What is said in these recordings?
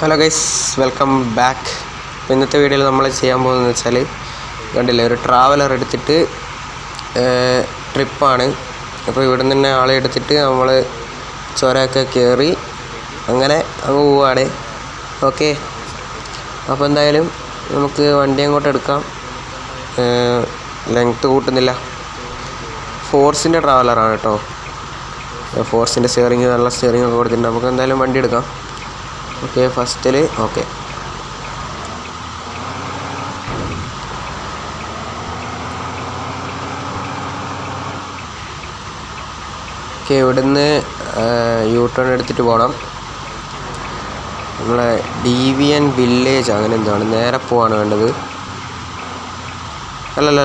Hello guys welcome back അപ്പോൾ ഇന്നത്തെ വീഡിയോയിൽ നമ്മൾ ചെയ്യാൻ പോകുന്നത് വെച്ചാൽ കണ്ടില്ലേ ഒരു ട്രാവലർ എടുത്തിട്ട് ട്രിപ്പാണ് അപ്പോൾ ഇവിടെ നിന്ന് തന്നെ ആളെ എടുത്തിട്ട് നമ്മൾ ചുരമൊക്കെ കയറി അങ്ങനെ അങ്ങ് പോവാണ്. ഓക്കെ അപ്പോൾ എന്തായാലും നമുക്ക് വണ്ടി അങ്ങോട്ട് എടുക്കാം. ലെങ്ത്ത് കൂട്ടുന്നില്ല. ഫോർസിന്റെ ട്രാവലറാണ് കേട്ടോ. ഫോർസിന്റെ സ്റ്റിയറിങ് നല്ല സ്റ്റിയറിങ് ഒക്കെ കൊടുത്തിട്ടുണ്ട്. നമുക്ക് എന്തായാലും വണ്ടി എടുക്കാം. ഓക്കെ ഫസ്റ്റിൽ ഓക്കെ ഓക്കെ ഇവിടുന്ന് യൂ ടേൺ എടുത്തിട്ട് പോകണം നമ്മളെ ഡിവിയൻ വില്ലേജ് അങ്ങനെ എന്താണ്? നേരെ പോവാണ് വേണ്ടത്. അല്ലല്ല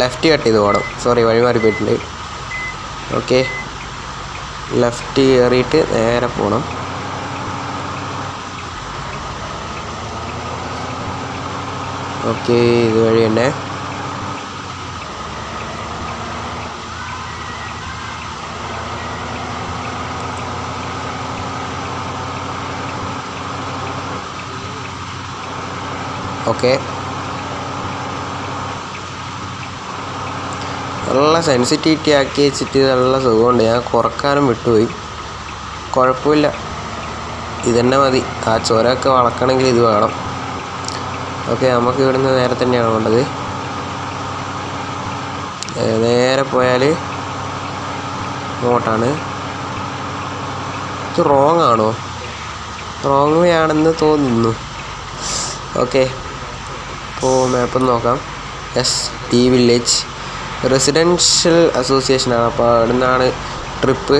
ലെഫ്റ്റ് കട്ട് ചെയ്ത് പോകണം സോറി വഴി മാറി പോയിട്ടുണ്ട്. ഓക്കെ ലെഫ്റ്റ് കയറിയിട്ട് നേരെ പോകണം ഓക്കെ ഇത് വഴി തന്നെ. ഓക്കെ. നല്ല സെൻസിറ്റിവിറ്റി ആക്കി വെച്ചിട്ട് നല്ല സുഖമുണ്ട്. ഞാൻ കുറക്കാനും വിട്ടുപോയി. കുഴപ്പമില്ല. ഇതന്നെ മതി. ആ ചുരമൊക്കെ വളക്കണമെങ്കിൽ ഇത് വേണം. ഓക്കെ നമുക്ക് ഇവിടുന്ന് നേരെ തന്നെയാണ് വേണ്ടത് നേരെ പോയാൽ ഇങ്ങോട്ടാണ്. ഇത് റോങ് ആണോ? റോങ് വേ ആണെന്ന് തോന്നുന്നു. ഓക്കെ ഇപ്പോൾ മാപ്പ് നോക്കാം. എസ് ടി വില്ലേജ് റെസിഡൻഷ്യൽ അസോസിയേഷനാണ് അപ്പോൾ അവിടെ നിന്നാണ് ട്രിപ്പ്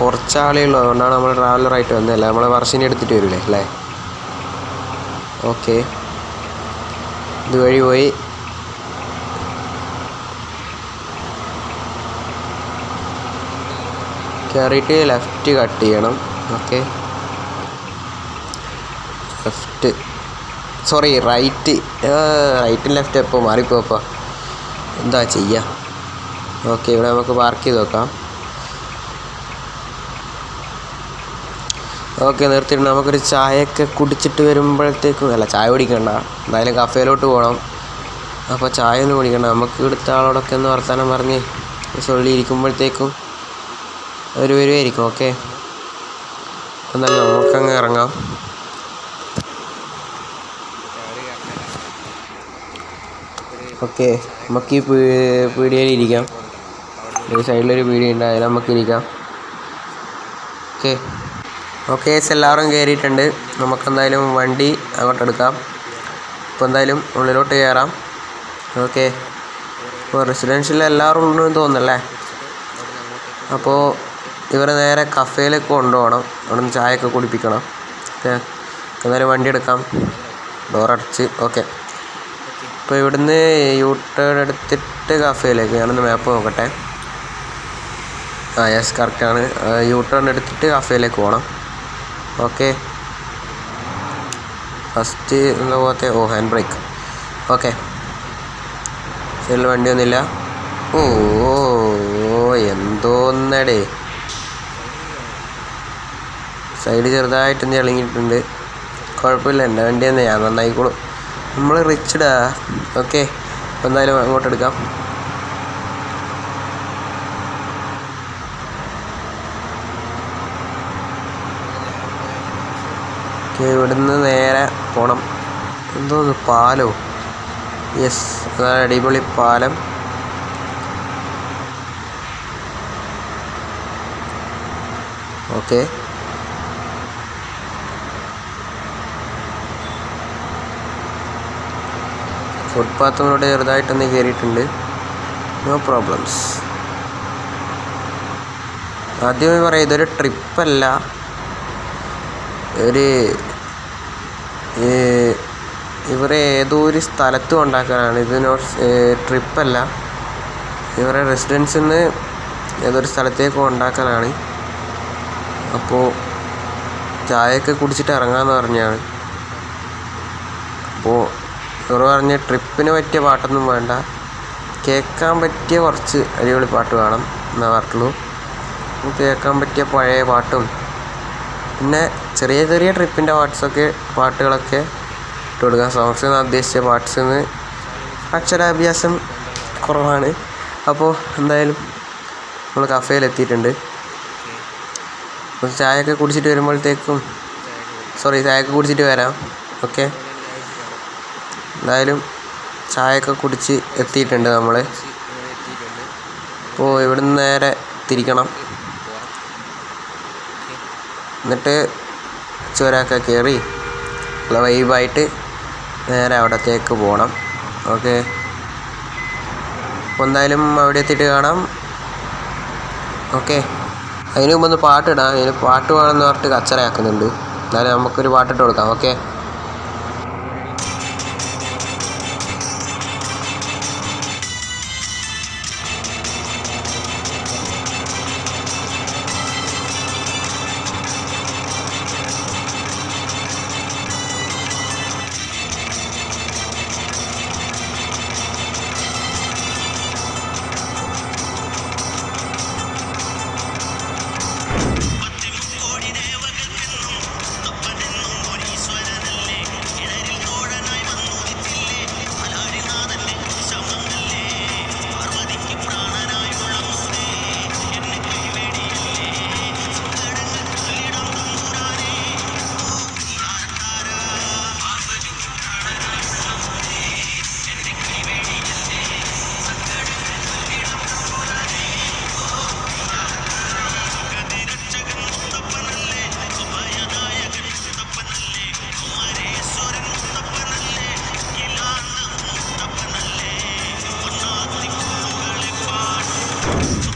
കുറച്ച് ആളുകൾ അതുകൊണ്ടാണ് നമ്മൾ ട്രാവലറായിട്ട് വന്നതല്ലേ നമ്മൾ വർഷനെ എടുത്തിട്ട് വരില്ലേ അല്ലേ? ഓക്കെ. ഇതുവഴി പോയി. കയറിയിട്ട് ലെഫ്റ്റ് കട്ട് ചെയ്യണം. ഓക്കെ. ലെഫ്റ്റ്. Sorry right. റൈറ്റും ലെഫ്റ്റ് എപ്പോൾ മാറിപ്പോപ്പോ എന്താ ചെയ്യുക ഓക്കെ ഇവിടെ നമുക്ക് പാർക്ക് ചെയ്ത് വെക്കാം. ഓക്കെ നിർത്തിയിട്ട് നമുക്കൊരു ചായയൊക്കെ കുടിച്ചിട്ട് വരുമ്പോഴത്തേക്കും അല്ല ചായ കുടിക്കണ്ട. എന്തായാലും കഫേയിലോട്ട് പോകണം അപ്പോൾ ചായ ഒന്നും കുടിക്കണ്ട. നമുക്ക് ഇവിടുത്തെ ആളോടൊക്കെ ഒന്ന് വർത്തമാനം പറഞ്ഞ് സൊള്ളി ഇരിക്കുമ്പോഴത്തേക്കും അവർ വരുമായിരിക്കും ഓക്കെ? എന്നാലും നമുക്കങ്ങ് ഇറങ്ങാം. ഓക്കെ നമുക്ക് ഈ പീടികയിൽ ഇരിക്കാം ഒരു സൈഡിലൊരു പീടിക ഉണ്ട്. അതിൽ നമുക്ക് ഇരിക്കാം ഓക്കെ? ഓക്കെ എല്ലാവരും കയറിയിട്ടുണ്ട്. നമുക്കെന്തായാലും വണ്ടി അങ്ങോട്ട് എടുക്കാം. ഇപ്പോൾ എന്തായാലും ഉള്ളിലോട്ട് കയറാം. ഓക്കെ. ഇപ്പോൾ റെസിഡൻഷ്യൽ എല്ലാവരും ഉണ്ടെന്ന് തോന്നുന്നല്ലേ? അപ്പോൾ ഇവർ നേരെ കഫേയിലേക്ക് കൊണ്ടുപോകണം. അവിടെ ചായയൊക്കെ കുടിപ്പിക്കണം. ഓക്കെ. എന്തായാലും വണ്ടി എടുക്കാം. ഡോറടച്ച് ഓക്കെ. ഇപ്പോൾ ഇവിടുന്ന് യൂ ടേൺ എടുത്തിട്ട് കഫേയിലേക്ക്. ഞാനൊന്ന് മാപ്പ് നോക്കട്ടെ. ആ യെസ് കറക്റ്റാണ് യൂ ടേൺ എടുത്തിട്ട് കഫേയിലേക്ക് പോകണം ഓക്കെ ഫസ്റ്റ് എന്ന പോലത്തെ ഓ ഹാൻഡ് ബ്രേക്ക് ഓക്കെ സൈഡിൽ വണ്ടിയൊന്നുമില്ല. ഓ എന്തോന്നടേ. സൈഡ് ചെറുതായിട്ടൊന്ന് ഇളങ്ങിയിട്ടുണ്ട്. കുഴപ്പമില്ല എന്റെ വണ്ടി തന്നെ ഞാൻ നന്നായിക്കോളും. നമ്മൾ റിച്ചഡാ ഓക്കെ എന്തായാലും അങ്ങോട്ട് ഓക്കെ ഇവിടുന്ന് നേരെ പോണം. എന്തോ ഇത് പാലോ? യെസ് അതാണ് അടിപൊളി പാലം. ഓക്കെ. ഫുട്പാത്തിലൂടെ ചെറുതായിട്ടൊന്ന് കയറിയിട്ടുണ്ട്. നോ പ്രോബ്ലംസ് ആദ്യമേ പറയാം ഇതൊരു ട്രിപ്പല്ല ഒരു ഇവരെ ഏതോ ഒരു സ്ഥലത്ത് കൊണ്ടാക്കാനാണ് ഇത് നോട്ട് ട്രിപ്പല്ല. ഇവരെ റെസിഡൻസിൽ നിന്ന് ഏതൊരു സ്ഥലത്തേക്ക് കൊണ്ടാക്കാനാണ് അപ്പോൾ ചായയൊക്കെ കുടിച്ചിട്ട് ഇറങ്ങാമെന്ന് പറഞ്ഞാണ്. അപ്പോൾ ഇവർ പറഞ്ഞ ട്രിപ്പിന് പറ്റിയ പാട്ടൊന്നും വേണ്ട. കേൾക്കാൻ പറ്റിയ കുറച്ച് അടിപൊളി പാട്ട് വേണം എന്നാ പറഞ്ഞുള്ളൂ കേൾക്കാൻ പറ്റിയ പഴയ പാട്ടും പിന്നെ ചെറിയ ചെറിയ ട്രിപ്പിന്റെ പാർട്സൊക്കെ പാട്ടുകളൊക്കെ ഇട്ട് കൊടുക്കാം സോങ്സ് എന്ന് ഉദ്ദേശിച്ച പാർട്സ് നിന്ന് അക്ഷരാഭ്യാസം കുറവാണ്. അപ്പോൾ എന്തായാലും നമ്മൾ കഫേയിലെത്തിയിട്ടുണ്ട് ചായയൊക്കെ കുടിച്ചിട്ട് വരുമ്പോഴത്തേക്കും സോറി ചായയൊക്കെ കുടിച്ചിട്ട് വരാം. ഓക്കെ എന്തായാലും ചായയൊക്കെ കുടിച്ച് എത്തിയിട്ടുണ്ട് നമ്മൾ അപ്പോൾ ഇവിടുന്ന് നേരെ തിരിക്കണം. എന്നിട്ട് ചുരമൊക്കെ കയറി നല്ല വൈബായിട്ട് നേരെ അവിടത്തേക്ക് പോകണം ഓക്കെ എന്തായാലും അവിടെ എത്തിയിട്ട് കാണാം. ഓക്കെ അതിന് മുമ്പ് ഒന്ന് പാട്ടിടാം അതിന് പാട്ട് വേണമെന്ന് പറഞ്ഞിട്ട് കച്ചറയാക്കുന്നുണ്ട്. എന്നാലും നമുക്കൊരു പാട്ടിട്ട് കൊടുക്കാം. Okay Let's go.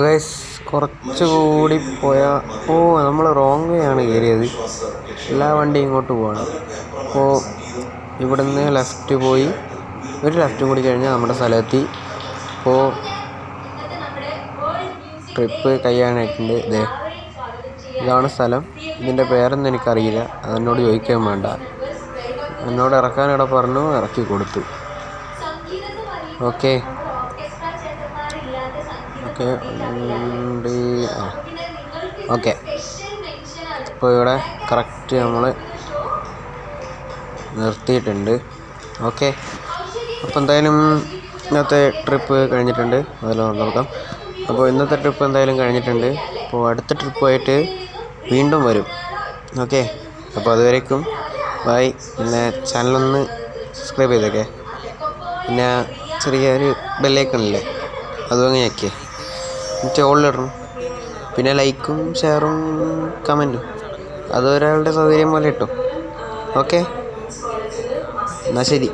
അപ്പോൾ ഗൈസ് കുറച്ചുകൂടി പോയാൽ ഓ നമ്മൾ റോങ് വേ ആണ് കയറിയത്. എല്ലാ വണ്ടിയും ഇങ്ങോട്ട് പോവാണ്. അപ്പോൾ ഇവിടുന്ന് ലെഫ്റ്റ് പോയി. ഒരു ലെഫ്റ്റും കൂടി കഴിഞ്ഞാൽ നമ്മുടെ സ്ഥലമെത്തി. അപ്പോൾ ട്രിപ്പ് കഴിയാനായിട്ടുണ്ട്. ഇതേ ഇതാണ് സ്ഥലം. ഇതിന്റെ പേരൊന്നും എനിക്കറിയില്ല. അതെന്നോട് ചോദിക്കാൻ വേണ്ട. എന്നോട് ഇറക്കാനിവിടെ പറഞ്ഞു ഇറക്കി കൊടുത്തു. Okay okay okay. ഇപ്പോൾ ഇവിടെ കറക്റ്റ് നമ്മൾ നിർത്തിയിട്ടുണ്ട്. ഓക്കെ. അപ്പോൾ എന്തായാലും ഇന്നത്തെ ട്രിപ്പ് കഴിഞ്ഞിട്ടുണ്ട്. അതെല്ലാം നോക്കാം. അപ്പോൾ ഇന്നത്തെ ട്രിപ്പ് എന്തായാലും കഴിഞ്ഞിട്ടുണ്ട്. അപ്പോൾ അടുത്ത ട്രിപ്പുമായിട്ട് വീണ്ടും വരും. ഓക്കെ. അപ്പോൾ അതുവരേക്കും ബൈ. പിന്നെ ചാനലൊന്ന് സബ്സ്ക്രൈബ് ചെയ്തേക്കെ. പിന്നെ ചെറിയൊരു ബെല്ലേക്കണില്ലേ അതും അങ്ങനെ എന്നിട്ട് ഇടണം. പിന്നെ ലൈക്കും ഷെയറും കമന്റും അത് ഒരാളുടെ സൗകര്യം പോലെ ഇട്ടോ ഓക്കെ എന്നാൽ ശരി.